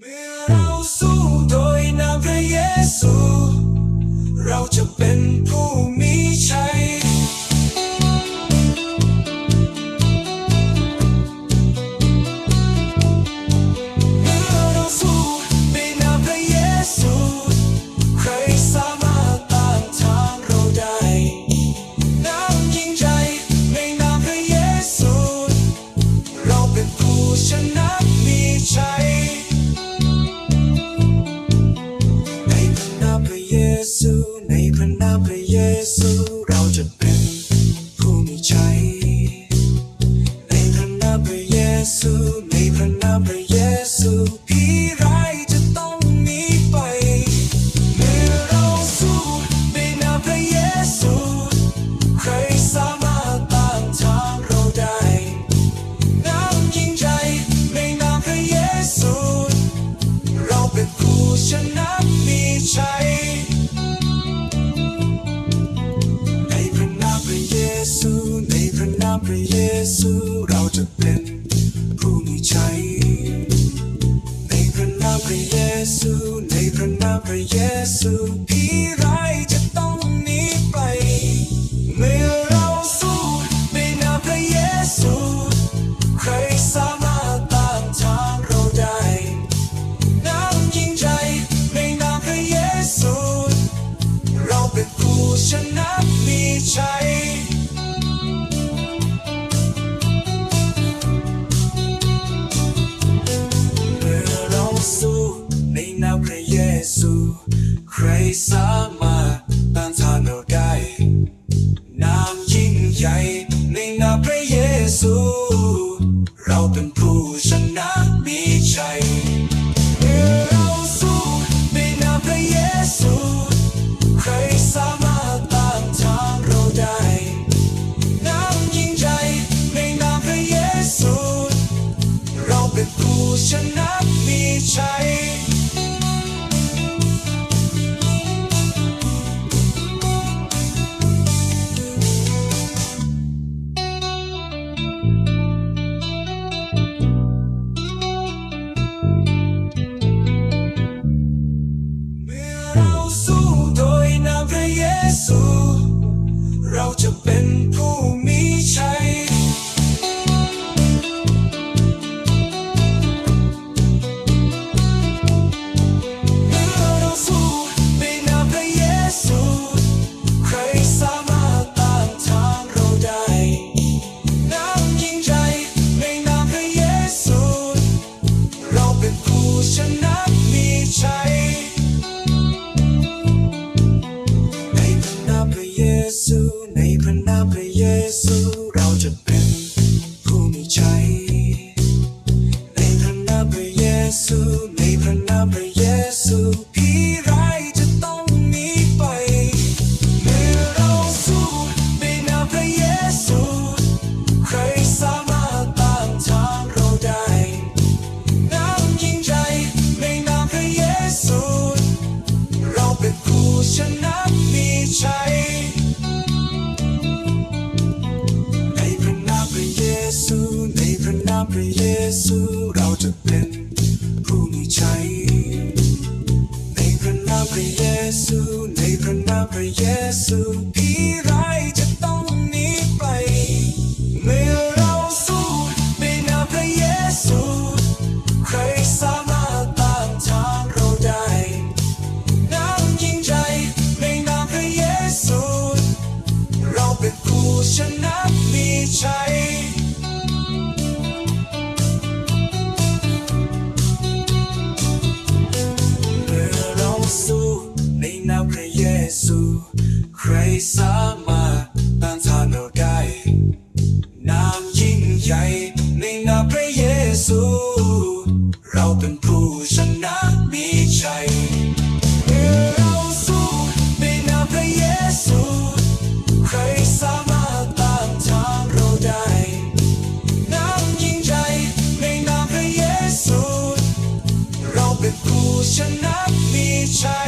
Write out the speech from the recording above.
เมื่อเราสู้โดยนามพระเยซู เราจะเป็นผู้มีชัเมื่อเราสู้ในนามพระเยซู ใครสามารถต้านทานเราได้ น้ำยิ่งใจในนามพระเยซู เราเป็นผู้ชนะมีชั Música ซูในพระนามพระเยซูเราจะเป็นผู้มีชัยในพระนามพระเยซูในพระนามพระเยซูพี พระเยซู ใครสามารถต้านทานเราได้ นามยิ่งใหญ่ในนามพระเยซู เราเป็นผู้ ซูในพระนามพระเยซู ระเยซูเราจะเป็นผู้มีชัยในพระนามพระเยซูในพระนามพระเยซู เราเป็นผู้ชนะมีชัเราสู้ในนามพระเยซู ใครสามารถตานทานเราได้นำยิ่งใจในนามพระเยซู เราเป็นผู้ชนะมีชั